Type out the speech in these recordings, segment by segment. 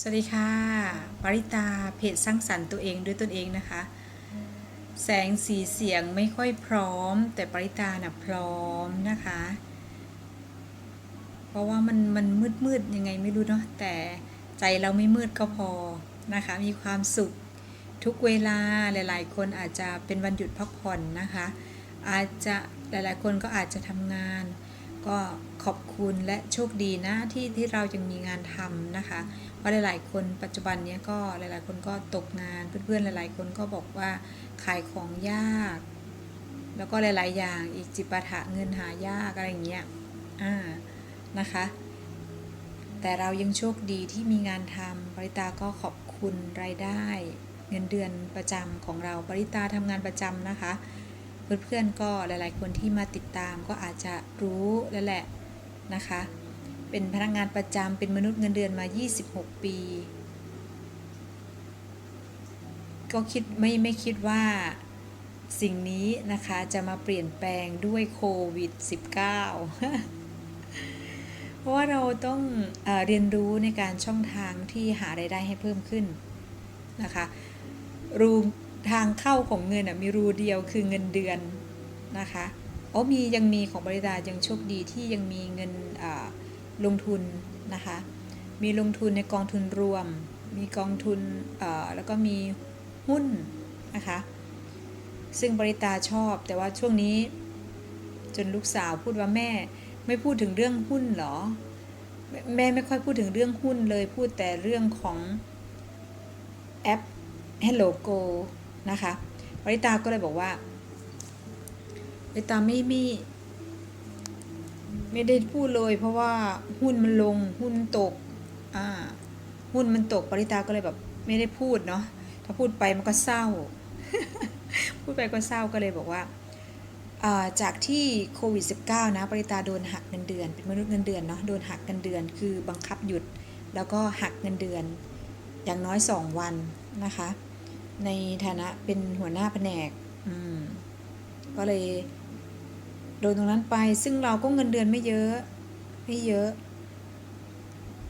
สวัสดีค่ะปริตาเพจสร้างสรรค์ตัวเองด้วยตนเองนะคะ แสงสีเสียงไม่ค่อยพร้อม แต่ปริตาน่ะพร้อมนะคะ เพราะว่ามันมันมืดมืดยังไงไม่รู้เนาะแต่ใจเราไม่มืดก็พอนะคะ มีความสุขทุกเวลาหลาย ๆ คนอาจจะเป็นวันหยุดพักผ่อนนะคะ อาจจะหลายๆ คนก็อาจจะทำงาน ก็ขอบคุณและโชคดีนะที่ที่เรายังมีงานทำนะคะ ราะหลาย ๆ คนปัจจุบันนี้ก็หลาย ๆ คนก็ตกงานเพื่อน ๆ หลาย ๆ คนก็บอกว่าขายของยาก แล้วก็หลาย ๆ อย่างอีกจิปาถะเงินหายากอะไรอย่างเงี้ยอ่านะคะ แต่เรายังโชคดีที่มีงานทำปริตาก็ขอบคุณรายได้ เงินเดือนประจำของเราปริตาทำงานประจำนะคะ เพื่อน ๆ ก็หลาย ๆ คนที่มาติดตามก็อาจจะรู้แล้วแหละนะคะ เป็นพนักงานประจำเป็นมนุษย์เงินเดือนมา 26 ปี ก็คิดไม่ไม่คิดว่าสิ่งนี้นะคะจะมาเปลี่ยนแปลงด้วยโควิด -19 เพราะว่าเราต้องเอเรียนรู้ในการช่องทางที่หารายได้ให้เพิ่มขึ้นนะคะรูทางเข้าของเงินมีรูเดียวคือเงินเดือนนะคะอ๋อมียังมีของบริษัทยังโชคดีที่ยังมีเงินอ่า ลงทุนนะคะ มีลงทุนในกองทุนรวม มีกองทุนแล้วก็มีหุ้นนะคะ ซึ่งบริตาชอบแต่ว่าช่วงนี้ จนลูกสาวพูดว่าแม่ ไม่พูดถึงเรื่องหุ้นหรอ แม่ไม่ค่อยพูดถึงเรื่องหุ้นเลยพูดแต่เรื่องของแอป Hello Go นะคะปริตาก็เลยบอกว่าปริตาไม่ไม่ ไม่ได้พูดเลย เพราะว่าหุ้นมันลงหุ้นตกอ่าหุ้นมันตกปริตาก็เลยแบบไม่ได้พูดเนาะถ้าพูดไปมันก็เศร้า พูดไปก็เศร้าก็เลยบอกว่าาจากที่โควิด -19 นะปริตาโดนหักเงินเดือน เป็นมนุษย์เงินเดือนเนาะโดนหักเงินเดือน คือบังคับหยุดแล้วก็หักเงินเดือน อย่างน้อย 2 วันนะคะ ในฐานะเป็นหัวหน้าแผนกก็เลย โดนตรงนั้นไปซึ่งเราก็เงินเดือนไม่เยอะไม่เยอะ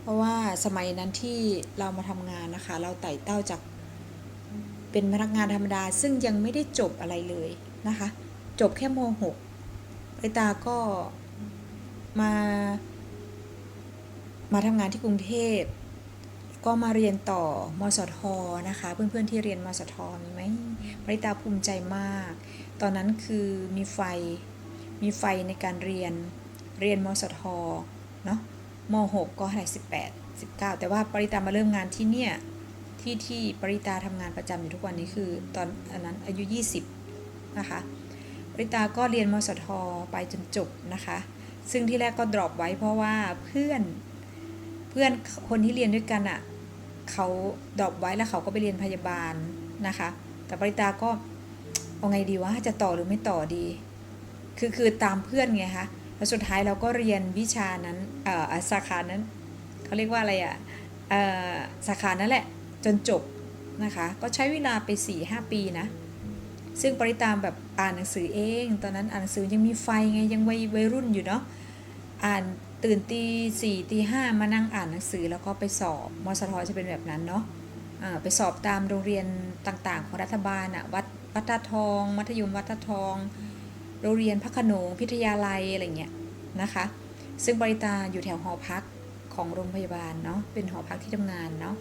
เพราะว่าสมัยนั้นที่เรามาทำงานนะคะ เราไต่เต้าจากเป็นพนักงานธรรมดา ซึ่งยังไม่ได้จบอะไรเลยนะคะ จบแค่ม .6 ไปตาก็มา มาทำงานที่กรุงเทพ ก็มาเรียนต่อมสทนะคะ เพื่อนๆที่เรียนมสทมีไหมปริตาภูมิใจมาก ตอนนั้นคือมีไฟ มีไฟในการเรียน เรียนมสทเนาะม6ก็เท่าไหร่18 19 แต่ว่าปริตามาเริ่มงานที่เนี่ย ที่ที่ปริตาทำงานประจำอยู่ทุกวันนี้คือ ตอนอันนั้นอายุ 20 นะคะ ปริตาก็เรียนมสทไปจนจบนะคะ ซึ่งที่แรกก็ดรอปไว้เพราะว่าเพื่อนเพื่อนคนที่เรียนด้วยกันอะ่ะเขาดรอปไว้แล้วเขาก็ไปเรียนพยาบาลนะคะ แต่ปริตาก็เอาไงดีวะจะต่อหรือไม่ต่อดี คือคือตามเพื่อนไงคะแล้วสุดท้ายเราก็เรียนวิชานั้นเออสาขานั้นเขาเรียกว่าอะไรอะ่ะเออสาขานั้นแหละจนจบนะคะก็ใช้เวลาไป4ี่หปีนะซึ่งปริตามแบบอ่านหนังสือเอง ตอนนั้นอ่านหนังสือยังมีไฟไงยังวัยวัยรุ่นอยู่เนาะอ่านตื่นตีสี่ตีห้ามานั่งอ่านหนังสือแล้วก็ไปสอบมสทจะเป็นแบบนั้นเนาะะไปสอบตามโรงเรียนต่างๆ ของรัฐบาลอะวัดวัดตาทอง มัธยมวัดตาทอง โรงเรียนพระขนงพิทยาลัยอะไรเงี้ยนะคะ ซึ่งบริตาอยู่แถวหอพักของโรงพยาบาลเนาะเป็นหอพักที่ทำงานเนาะ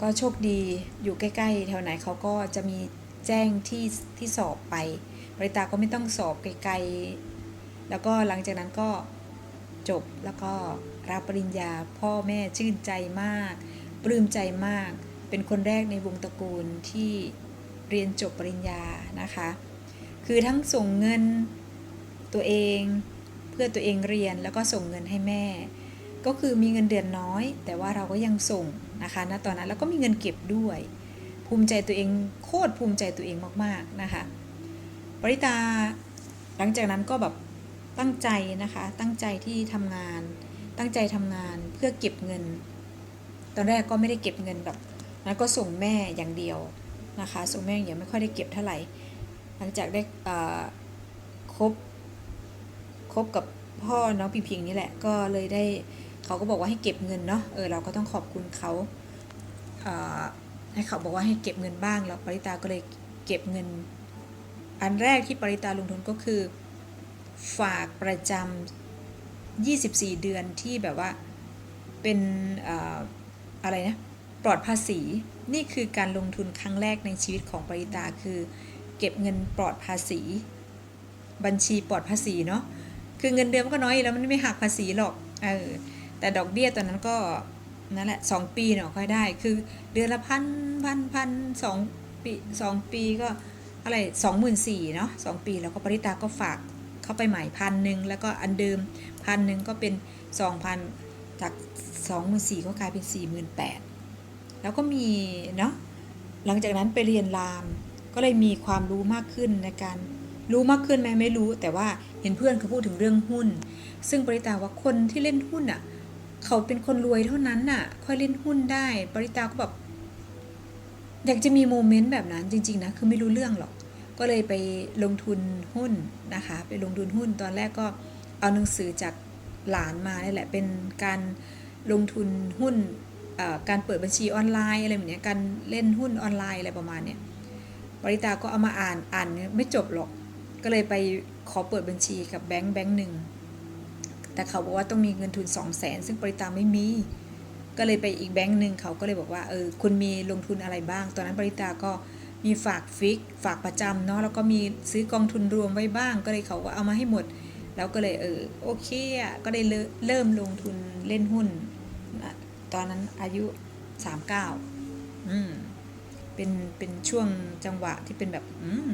ก็โชคดีอยู่ใกล้ๆ แถวไหนเขาก็จะมีแจ้งที่ที่สอบไปบริตาก็ไม่ต้องสอบไกลๆ แล้วก็หลังจากนั้นก็จบแล้วก็รับปริญญาพ่อแม่ชื่นใจมาก ปลื้มใจมาก เป็นคนแรกในวงตระกูลที่เรียนจบปริญญานะคะ คือทั้งส่งเงินตัวเองเพื่อตัวเองเรียนแล้วก็ส่งเงินให้แม่ ก็คือมีเงินเดือนน้อย แต่ว่าเราก็ยังส่งนะคะณตอนนั้นแล้วก็มีเงินเก็บด้วย ภูมิใจตัวเองโคตรภูมิใจตัวเองมากๆนะคะปริตาหลังจากนั้นก็แบบตั้งใจนะคะ ตั้งใจที่ทำงาน ตั้งใจทำงานเพื่อเก็บเงิน ตอนแรกก็ไม่ได้เก็บเงินแบบนั้นก็ส่งแม่อย่างเดียวนะคะ ส่งแม่อย่างเดียวไม่ค่อยได้เก็บเท่าไหร่ หลังจากได้คบคบกับพ่อน้องพิงพิงนี่แหละ ก็เลยได้เขาก็บอกว่าให้เก็บเงินเนาะเออเราก็ต้องขอบคุณเขาเให้เขาบอกว่าให้เก็บเงินบ้างแล้วปริตาก็เลยเก็บเงิน อันแรกที่ปริตาลงทุนก็คือฝากประจำ24 เดือนที่แบบว่าเป็นอ่ออะไรนะปลอดภาษีนี่คือการลงทุนครั้งแรกในชีวิตของปริตาคือ เก็บเงินปลอดภาษี บัญชีปลอดภาษีเนาะคือเงินเดือนมันก็น้อยแล้วมันไม่หักภาษีหรอกเออแต่ดอกเบี้ยตอนนั้นก็นั่นแหละสองปีเนาะค่อยได้ คือเดือนละพันพันพันสองปีสองปีก็อะไรสองหมื่นสี่เนาะสองปีแล้วก็ปริตาก็ฝากเข้าไปใหม่พันหนึ่งแล้วก็อันเดิมพันหนึ่งก็เป็นสองพันจากสองหมื่นสี่ก็กลายเป็นสี่หมื่นแปดแล้วก็มีเนาะหลังจากนั้นไปเรียนราม ก็เลยมีความรู้มากขึ้นในการรู้มากขึ้นไหมไม่รู้ แต่ว่าเห็นเพื่อนเขาพูดถึงเรื่องหุ้น ซึ่งปริตาว่าคนที่เล่นหุ้นอะ เขาเป็นคนรวยเท่านั้นน่ะ ค่อยเล่นหุ้นได้ ปริตาก็แบบอยากจะมีโมเมนต์แบบนั้นจริง ๆ นะ คือไม่รู้เรื่องหรอก ก็เลยไปลงทุนหุ้นนะคะ ไปลงทุนหุ้นตอนแรกก็เอาหนังสือจากหลานมานี่แหละเป็นการลงทุนหุ้นการเปิดบัญชีออนไลน์อะไรแบบนี้การเล่นหุ้นออนไลน์อะไรประมาณเนี้ย ปริตาก็เอามาอ่านอ่านไม่จบหรอก ก็เลยไปขอเปิดบัญชีกับแบงค์แบงค์หนึ่ง แต่เขาบอกว่าต้องมีเงินทุน2 0 0แสนซึ่งปริตาไม่มี ก็เลยไปอีกแบงค์หนึ่งเขาก็เลยบอกว่าเออคุณมีลงทุนอะไรบ้าง ตอนนั้นปริตาก็มีฝากฟิก ฝากประจำเนาะแล้วก็มีซื้อกองทุนรวมไว้บ้าง ก็เลยเขาก็เอามาให้หมด แล้วก็เลยเออโอเคอะก็ได้เริ่มลงทุนเล่นหุ้น ตอนนั้นอายุ 39อืม เป็นเป็นช่วงจังหวะที่เป็นแบบอืม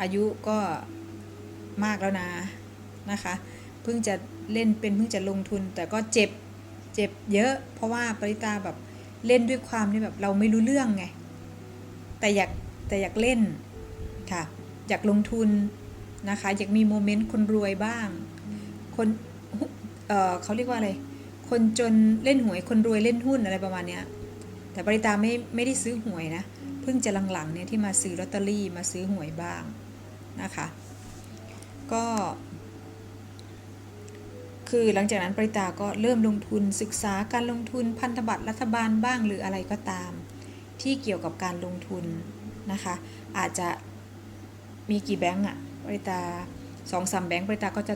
อายุก็มากแล้วนะนะคะ เพิ่งจะเล่นเป็นเพิ่งจะลงทุน แต่ก็เจ็บเจ็บเยอะ เพราะว่าปริตาแบบเล่นด้วยความที่แบบเราไม่รู้เรื่องไงแต่อยากแต่อยากเล่นค่ะ อยากลงทุนนะคะ อยากมีโมเมนต์คนรวยบ้าง คนเเขาเรียกว่าอะไร คนจนเล่นหวยคนรวยเล่นหุ้นอะไรประมาณเนี้ย แต่ปริตาไม่ไม่ได้ซื้อหวยนะ เพิ่งจะหลังๆเนี่ยที่มาซื้อลอตเตอรี่มาซื้อหวยบ้างนะคะ ก็ คือหลังจากนั้นปริตาก็เริ่มลงทุนศึกษาการลงทุนพันธบัตรรัฐบาลบ้างหรืออะไรก็ตาม ที่เกี่ยวกับการลงทุนนะคะ อาจจะมีกี่แบงก์อะปริตาสองสามแบงก์ปริตาก็จะ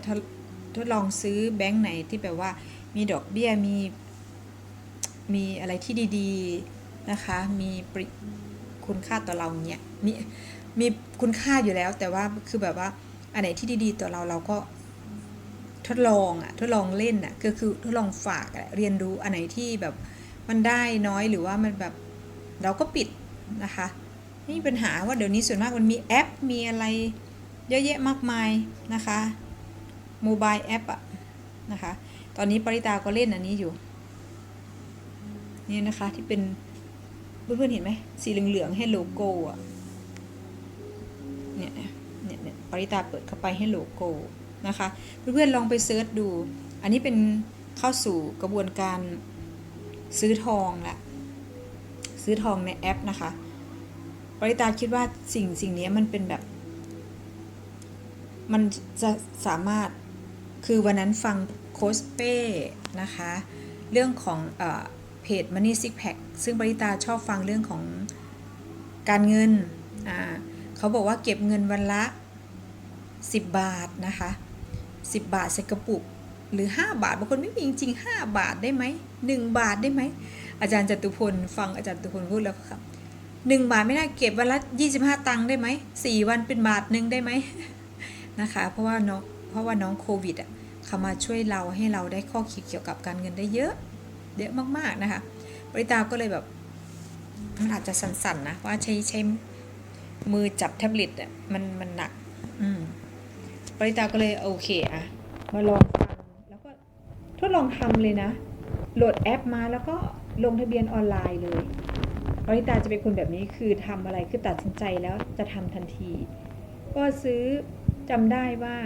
ทดลองซื้อแบงก์ไหนที่แบบว่ามีดอกเบี้ยมีมีอะไรที่ดีๆ นะคะ มีคุณค่าต่อเราเนี่ยมีมีคุณค่าอยู่แล้ว แต่ว่าคือแบบว่าอันไหนที่ดีๆต่อเราเราก็ทดลองอะทดลองเล่นอะก็คือทดลองฝากเรียนรู้อันไหนที่แบบมันได้น้อยหรือว่ามันแบบเราก็ปิดนะคะไม่มีปัญหาว่าเดี๋ยวนี้ส่วนมากมันมีแอปมีอะไรเยอะแยะมากมายนะคะโมบายแอปอะนะคะ ตอนนี้ปริตาก็เล่นอันนี้อยู่ นี่นะคะที่เป็น เพื่อนๆเห็นไหมสีเหลืองๆให้โลโก้อะเนี่ยเนี่ยเนี่ยปริตาเปิดเข้าไปให้โลโก้นะคะเพื่อนๆลองไปเซิร์ชดู อันนี้เป็นเข้าสู่กระบวนการซื้อทองละซื้อทองในแอปนะคะ ปริตาคิดว่าสิ่งสิ่งนี้มันเป็นแบบ มันจะสามารถคือวันนั้นฟังโคชเป้นะคะ เรื่องของเออ เพจ Money Six Pack ซึ่งปริตาชอบฟังเรื่องของการเงิน อ่าเขาบอกว่าเก็บเงินวันละ 10 บาทนะคะ 10 บาทใส่กระปุก หรือ 5 บาทบางคนไม่มีจริง ๆ 5 บาทได้ไหม 1 บาทได้ไหม อาจารย์จตุพลฟังอาจารย์จตุพลพูดแล้วครับ1บาทไม่ได้เก็บวันละ 25 ตังค์ได้ไหม 4 วันเป็นบาทหนึ่งได้ไหมนะคะ เพราะว่าน้องเพราะว่าน้องโควิดอะเขามาช่วยเราให้เราได้ข้อคิดเกี่ยวกับการเงินได้เยอะ เยอะมากๆนะคะปริตาก็เลยแบบมันอาจจะสั่นๆนะว่าใช้ใช้มือจับแท็บเล็ตอะมันมันหนัก อืมปริตาก็เลยโอเคอะมาลองฟังแล้วก็ทดลองทำเลยนะ โหลดแอปมาแล้วก็ลงทะเบียนออนไลน์เลยปริตาจะเป็นคนแบบนี้คือทำอะไรคือตัดสินใจแล้วจะทำทันที ก็ซื้อจำได้ว่า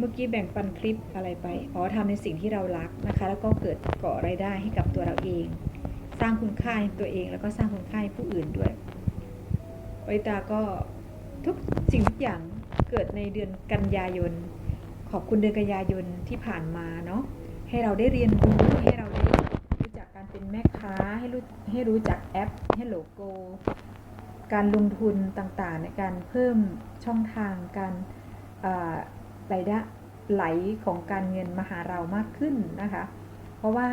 เมื่อกี้แบ่งปันคลิปอะไรไป อ๋อทำในสิ่งที่เรารักนะคะ แล้วก็เกิดก่อรายได้ให้กับตัวเราเอง สร้างคุณค่าให้ตัวเอง แล้วก็สร้างคุณค่าให้ผู้อื่นด้วยปริตาก็ทุกสิ่งทุกอย่างเกิดในเดือนกันยายน ขอบคุณเดือนกันยายนที่ผ่านมาเนาะ ให้เราได้เรียนรู้ ให้เราได้รู้จักการเป็นแม่ค้า ให้รู้ให้รู้จักแอป Hello Go การลงทุนต่างๆ ในการเพิ่มช่องทางการ รายได้ไหลของการเงินมาหาเรามากขึ้นนะคะ เพราะว่า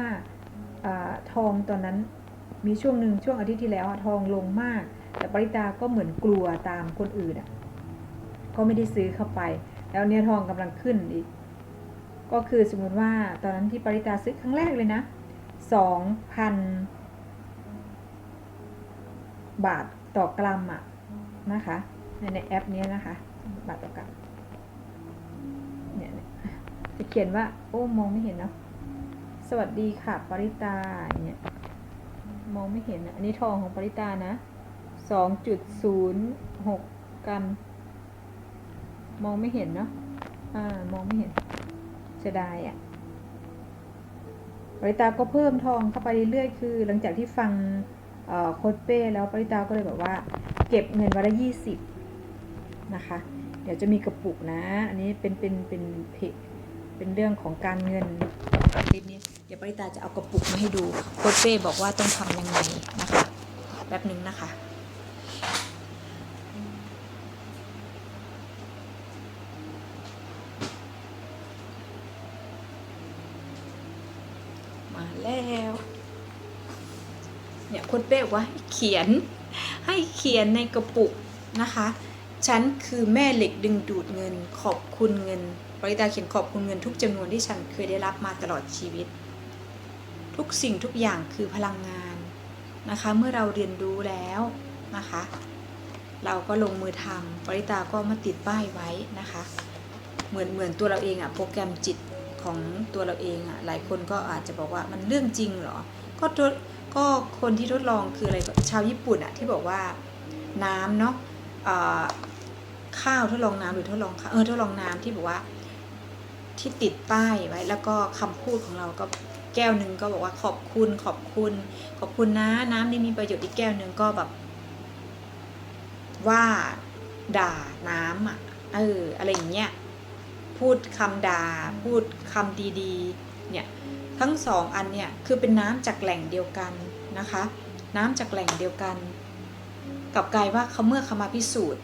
อาทองตอนนั้นมีช่วงหนึ่งช่วงอาทิตย์ที่แล้วทองลงมาก แต่ปริตาก็เหมือนกลัวตามคนอื่นอะก็ไม่ได้ซื้อเข้าไป แล้วเนี่ยทองกำลังขึ้นอีก ก็คือสมมติว่าตอนนั้นที่ปริตาซื้อครั้งแรกเลยนะสองพันบาทต่อกรัมอะนะคะในแอปนี้นะคะ บาทต่อกรัม จะเขียนว่า โอ้มองไม่เห็นเนาะสวัสดีค่ะปริตาเนี่ยมองไม่เห็นอะอันนี้ทองของปริตานะสองจุดศูนย์หกกรัมมองไม่เห็นเนาะอ่ามองไม่เห็นเสียดายอะ่ะปริตาก็เพิ่มทองเข้าไปเรื่อยๆคือ หลังจากที่ฟังเอ่อโค้ดเป้แล้วปริตาก็เลยแบบว่า เก็บเงินวันละยี่สิบนะคะ เดี๋ยวจะมีกระปุกนะ อันนี้เป็นเป็นเป็นเพจ เป็นเรื่องของการเงินคลิปนี้เดี๋ยวปริตาจะเอากระปุกมาให้ดูโค้ดเป้บอกว่าต้องทำยังไงนะคะแป๊บนึงนะคะมาแล้วเนี่ยคุณเป้บอกว่าเขียนให้เขียนในกระปุกนะคะ ฉันคือแม่เหล็กดึงดูดเงินขอบคุณเงิน ปริตาเขียนขอบคุณเงินทุกจำนวนที่ฉันเคยได้รับมาตลอดชีวิต ทุกสิ่งทุกอย่างคือพลังงานนะคะ เมื่อเราเรียนรู้แล้วนะคะ เราก็ลงมือทำปริตาก็มาติดป้ายไว้นะคะ เหมือนเหมือนตัวเราเองอะโปรแกรมจิตของตัวเราเองอะหลายคนก็อาจจะบอกว่ามันเรื่องจริงเหรอ ก็ทดก็คนที่ทดลองคืออะไรชาวญี่ปุ่นอะที่บอกว่าน้ำเนาะข้าวทดลองน้ำหรือทดลองข้าวเออทดลองน้ำที่บอกว่า ที่ติดป้ายไว้ แล้วก็คำพูดของเราก็แก้วหนึ่งก็บอกว่าขอบคุณขอบคุณ ขอบคุณนะ น้ำนี่มีประโยชน์อีกแก้วหนึ่งก็แบบ ว่าด่าน้ำอะเอออะไรอย่างเงี้ยพูดคำด่าพูดคำดีๆ เนี่ยทั้งสองอันเนี่ยคือเป็นน้ำจากแหล่งเดียวกันนะคะ น้ำจากแหล่งเดียวกัน กับกลายว่าเขาเมื่อเขามาพิสูจน์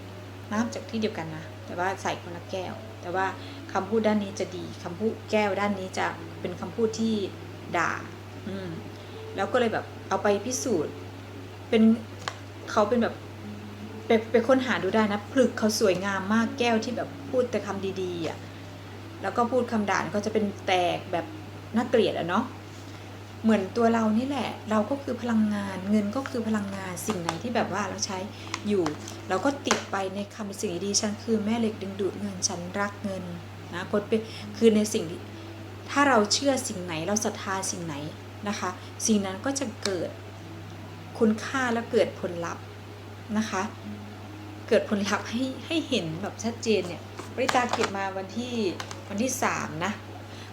น้ำจากที่เดียวกันนะแต่ว่าใส่คนละแก้ว แต่ว่า คำพูดด้านนี้จะดีคำพูดแก้วด้านนี้จะเป็นคำพูดที่ด่า อืม แล้วก็เลยแบบเอาไปพิสูจน์ เป็นเขาเป็นแบบไปไปค้นหาดูได้นะผลึกเขาสวยงามมากแก้วที่แบบพูดแต่คำดีๆอะแล้วก็พูดคำด่านก็จะเป็นแตกแบบน่าเกลียดอะเนาะเหมือนตัวเรานี่แหละ เราก็คือพลังงาน เงินก็คือพลังงานสิ่งไหนที่แบบว่าเราใช้อยู่ เราก็ติดไปในคำสิ่งดีๆฉันคือแม่เหล็กดึงดูดเงินฉันรักเงิน นะคนเป็นคือในสิ่งที่ถ้าเราเชื่อสิ่งไหนเราศรัทธาสิ่งไหนนะคะ สิ่งนั้นก็จะเกิดคุณค่าและเกิดผลลัพธ์นะคะ เกิดผลลัพธ์ให้ให้เห็นแบบชัดเจนเนี่ยปริตาเก็บมาวันที่วันที่สามนะ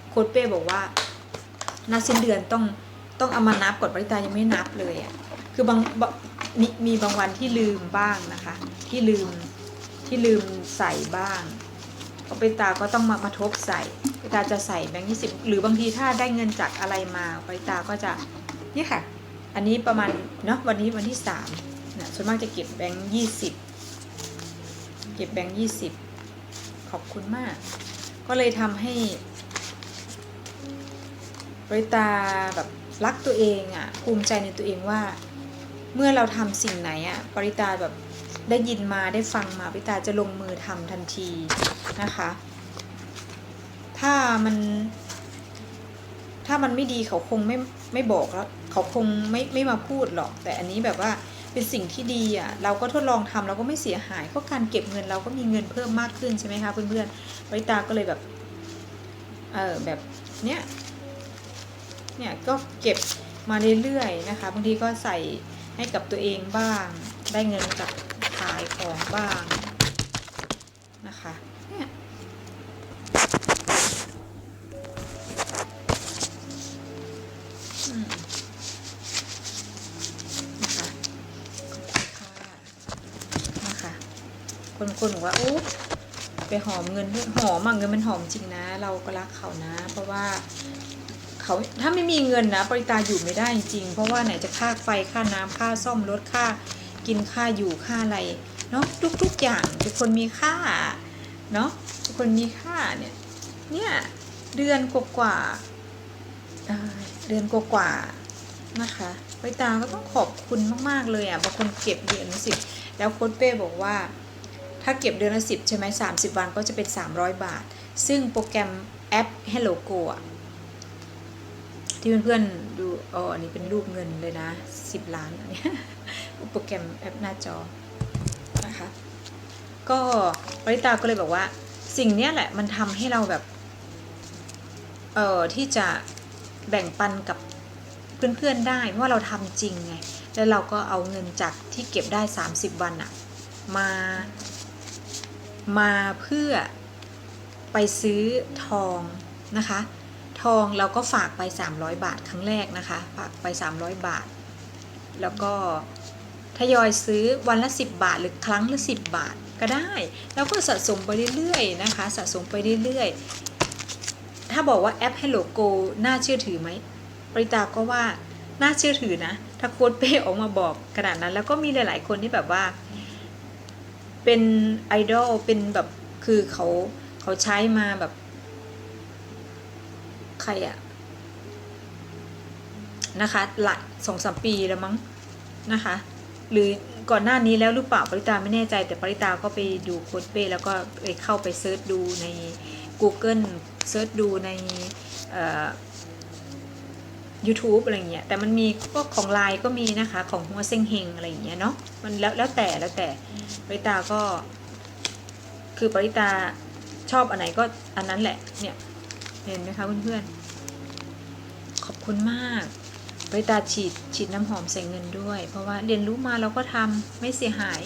โค้ดเป้บอกว่านับสิ้นเดือนต้องต้องเอามานับก่อนปริตายังไม่นับเลยอะ่ะคือบางบางมีมีบางวันที่ลืมบ้างนะคะ ที่ลืมที่ลืมใส่บ้าง ก็ปริตาก็ต้องมามาทบใส่ปริตาจะใส่แบงค์ยี่สิบหรือบางทีถ้าได้เงินจากอะไรมาปริตาก็จะนี่ค่ะ อันนี้ประมาณเนาะวันนี้วันที่สามเนี่ยส่วนมากจะเก็บแบงค์ยี่สิบเก็บแบงค์ยี่สิบขอบคุณมาก ก็เลยทำให้บริตาแบบรักตัวเองอะ่ะภูมิใจในตัวเองว่า เมื่อเราทำสิ่งไหนอะ่ะปริตาแบบ ได้ยินมาได้ฟังมาปิตาจะลงมือทำทันทีนะคะ ถ้ามัน ถ้ามันไม่ดีเขาคงไม่ไม่บอกแล้ว เขาคงไม่ไม่มาพูดหรอก แต่อันนี้แบบว่าเป็นสิ่งที่ดีอะ เราก็ทดลองทำเราก็ไม่เสียหายก็การเก็บเงินเราก็มีเงินเพิ่มมากขึ้นใช่ไหมคะเพื่อนๆปริตาก็เลยแบบ เออแบบเนี้ย เนี่ยก็เก็บมาเรื่อยๆนะคะ บางทีก็ใส่ให้กับตัวเองบ้าง ได้เงินจาก ขายของบ้างนะคะเนี่ยนะคะคนคนบอกว่าโอ้ไปหอมเงินด้วยหอมอะเงินมันหอมจริงนะ เราก็รักเขานะ เพราะว่าเขาถ้าไม่มีเงินนะปริตาอยู่ไม่ได้จริง เพราะว่าไหนจะค่าไฟค่าน้ำค่าซ่อมรถค่า กินค่าอยู่ค่าอะไรเนาะทุกๆอย่างทุกคนมีค่าเนาะทุกคนมีค่าเนี่ยเนี่ยเดือนกว่าๆเอ่อเดือนกว่าๆนะคะปริตาก็ต้องขอบคุณมากๆเลยอะบางคนเก็บเดือนละสิบแล้วโค้ดเป้บอกว่า ถ้าเก็บเดือนละสิบใช่ไหมสามสิบวันก็จะเป็น300บาท ซึ่งโปรแกรมแอป Hello Go อะที่เพื่อนๆดูอ๋ออันนี้เป็นรูปเงินเลยนะ10ล้านอันนี้ โปรแกรมแอปหน้าจอนะคะก็ปริตาก็เลยบอกว่า สิ่งนี้แหละมันทำให้เราแบบเอ่อที่จะแบ่งปันกับเพื่อนๆได้ว่าเราทำจริงไง แล้วเราก็เอาเงินจากที่เก็บได้ 30 วันอะมามาเพื่อไปซื้อทองนะคะ ทองเราก็ฝากไป 300 บาทครั้งแรกนะคะ ฝากไป 300 บาท แล้วก็ ทยอยซื้อวันละ 10 บาท หรือครั้งละ 10 บาทก็ได้แล้วก็สะสมไปเรื่อยๆนะคะ สะสมไปเรื่อยๆ ถ้าบอกว่าแอป Hello Go น่าเชื่อถือไหมปริตาก็ว่าน่าเชื่อถือนะ ถ้าโค้ดเป้ออกมาบอกขนาดนั้น แล้วก็มีหลายๆคนที่แบบว่า เป็นไอดอลเป็นแบบคือเขาเขาใช้มาแบบ ใครอะนะคะหลายสองสามปีแล้วมั้งนะคะ หรือก่อนหน้านี้แล้วหรือเปล่าปริตาไม่แน่ใจ แต่ปริตาก็ไปดูโค้ดเป้แล้วก็ไปเข้าไปเซิร์ชดูใน Google เซิร์ชดูในเอ่อ YouTube อะไรเงี้ยแต่มันมีก็ของไลน์ก็มีนะคะของหัวเซ็งเฮงอะไรอย่างเงี้ยเนาะมันแล้วแล้วแต่แล้วแต่ปริตาก็ คือปริตาชอบอันไหนก็อันนั้นแหละเนี่ยเห็นไหมคะเพื่อนๆขอบคุณมาก ปริตาฉีดฉีดน้ำหอมใส่เงินด้วย เพราะว่าเรียนรู้มาเราก็ทำไม่เสียหาย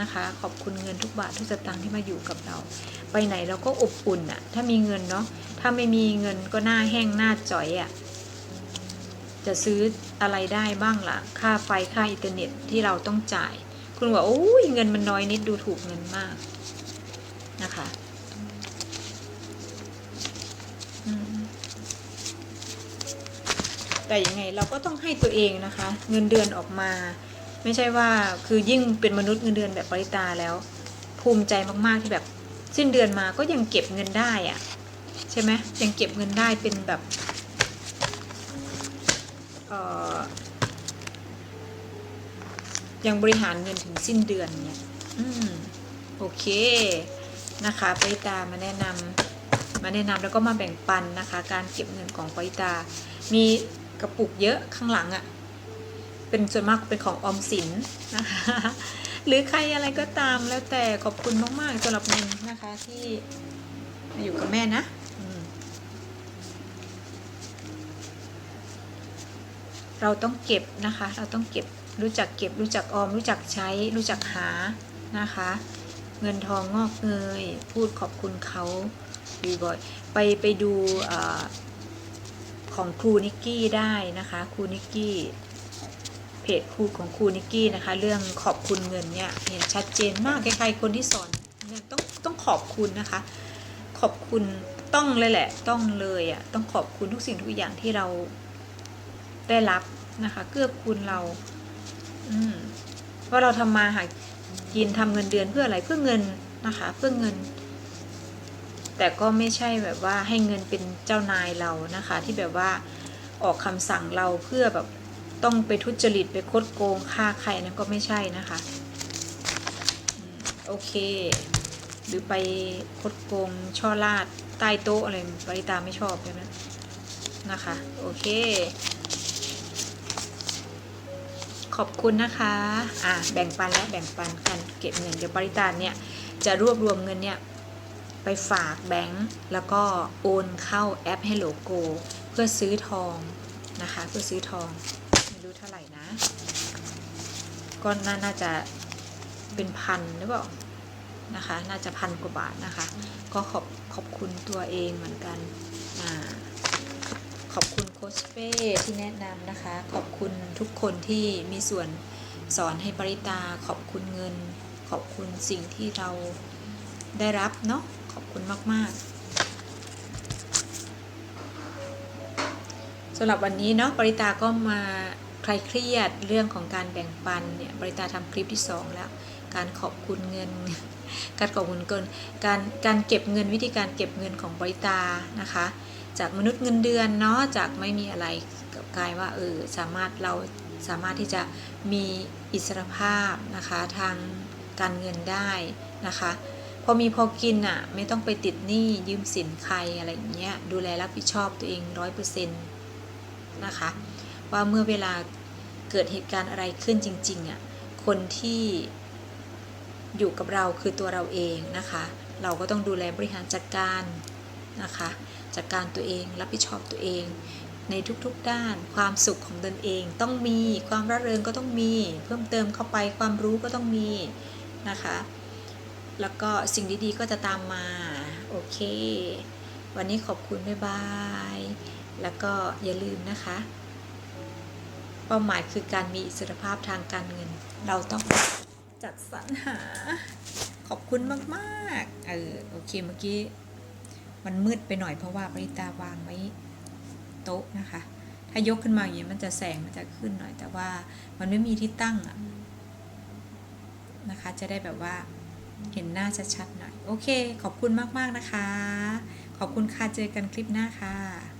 นะคะ ขอบคุณเงินทุกบาททุกสตางค์ที่มาอยู่กับเรา ไปไหนเราก็อบอุ่นอะถ้ามีเงินเนาะถ้าไม่มีเงินก็หน้าแห้งหน้าจ่อยอะจะซื้ออะไรได้บ้างล่ะ ค่าไฟค่าอินเทอร์เน็ตที่เราต้องจ่าย คุณบอกโอ้ยเงินมันน้อยนิดดูถูกเงินมากนะคะอืม แต่ยังไงเราก็ต้องให้ตัวเองนะคะ เงินเดือนออกมา ไม่ใช่ว่าคือยิ่งเป็นมนุษย์เงินเดือนแบบปริตาแล้ว ภูมิใจมากๆที่แบบสิ้นเดือนมาก็ยังเก็บเงินได้อะใช่ไหมยังเก็บเงินได้เป็นแบบเออยังบริหารเงินถึงสิ้นเดือนเนี่ยอืมโอเคนะคะปริตามาแนะนำมาแนะนำแล้วก็มาแบ่งปันนะคะ การเก็บเงินของปริตา มี กระปุกเยอะข้างหลังอะ่ะเป็นส่วนมากเป็นของออมสินนะคะหรือใครอะไรก็ตามแล้วแต่ขอบคุณมากๆสำหรับเงินนะคะที่อยู่กับแม่นะเราต้องเก็บนะคะ เราต้องเก็บรู้จักเก็บรู้จักออม รู้จักใช้ รู้จักหานะคะ เงินทองงอกเงยพูดขอบคุณเขาบ่อยๆไปไปดูอ่อ ของครูนิกกี้ได้นะคะครูนิกกี้เพจครูของครูนิกกี้นะคะ เรื่องขอบคุณเงินเนี่ยเห็นชัดเจนมากใครๆคนที่สอนเนี่ยต้องต้องขอบคุณนะคะ ขอบคุณต้องเลยแหละ ต้องเลยอะต้องขอบคุณทุกสิ่งทุกอย่างที่เราได้รับนะคะเกื้อกูลเรา อืมว่าเราทำมาหากินทำเงินเดือนเพื่ออะไรเพื่อเงินนะคะ เพื่อเงิน แต่ก็ไม่ใช่แบบว่าให้เงินเป็นเจ้านายเรานะคะ ที่แบบว่าออกคำสั่งเราเพื่อแบบต้องไปทุจริตไปคดโกงฆ่าใครนั่นก็ไม่ใช่นะคะโอเค หรือไปคดโกงช่อลาดใต้โต๊ะอะไรปริตาไม่ชอบใช่ไหมนะคะ โอเค ขอบคุณนะคะอะแบ่งปันและแบ่งปันกันเก็บเงินเดี๋ยวปริตาเนี่ยจะรวบรวมเงินเนี่ย ไปฝากแบงก์แล้วก็โอนเข้าแอป Hello Go เพื่อซื้อทองนะคะเพื่อซื้อทองไม่รู้เท่าไหร่นะก็นาน่าจะเป็นพันหรือเปล่านะคะน่าจะพันกว่าบาทนะคะ ก็ขอบขอบคุณตัวเองเหมือนกันอ่าขอบคุณโคชเป้ที่แนะนำนะคะ ขอบคุณทุกคนที่มีส่วนสอนให้ปริตา ขอบคุณเงิน ขอบคุณสิ่งที่เราได้รับเนาะ ขอบคุณมากๆำหรับวันนี้เนาะปริตาก็มาคลายเครียดเรื่องของการแบ่งปันเนี่ยปริตาทำคลิปที่ 2 แล้ว การขอบคุณเงิน การขอบคุณเกินการการเก็บเงินวิธีการเก็บเงินของปริตานะคะ จากมนุษย์เงินเดือนเนาะจากไม่มีอะไรกับกลายว่าเออสามารถเราสามารถที่จะมีอิสรภาพนะคะทางการเงินได้นะคะ พอมีพอกินอะ ไม่ต้องไปติดหนี้ยืมสินใครอะไรอย่างเงี้ยดูแลรับผิดชอบตัวเองร้อยเปอร์เซ็นต์นะคะ ว่าเมื่อเวลาเกิดเหตุการณ์อะไรขึ้นจริงๆอะคนที่อยู่กับเราคือตัวเราเองนะคะ เราก็ต้องดูแลบริหารจัดการนะคะจัดการตัวเองรับผิดชอบตัวเอง ในทุกๆด้าน ความสุขของตนเอง ต้องมีความร่าเริงก็ต้องมี เพิ่มเติมเข้าไปความรู้ก็ต้องมีนะคะ แล้วก็สิ่งดีๆก็จะตามมา โอเค วันนี้ขอบคุณ บ๊ายบาย แล้วก็อย่าลืมนะคะ เป้าหมายคือการมีอิสรภาพทางการเงิน เราต้องจัดสรรหา ขอบคุณมากๆ เออ โอเค เมื่อกี้ มันมืดไปหน่อยเพราะว่าปริตาวางไว้โต๊ะนะคะ ถ้ายกขึ้นมาอย่างนี้มันจะแสงมันจะขึ้นหน่อย แต่ว่ามันไม่มีที่ตั้งอะนะคะ จะได้แบบว่า เห็นหน้าชัดๆหน่อย โอเค ขอบคุณมากๆนะคะ ขอบคุณค่ะ เจอกันคลิปหน้าค่ะ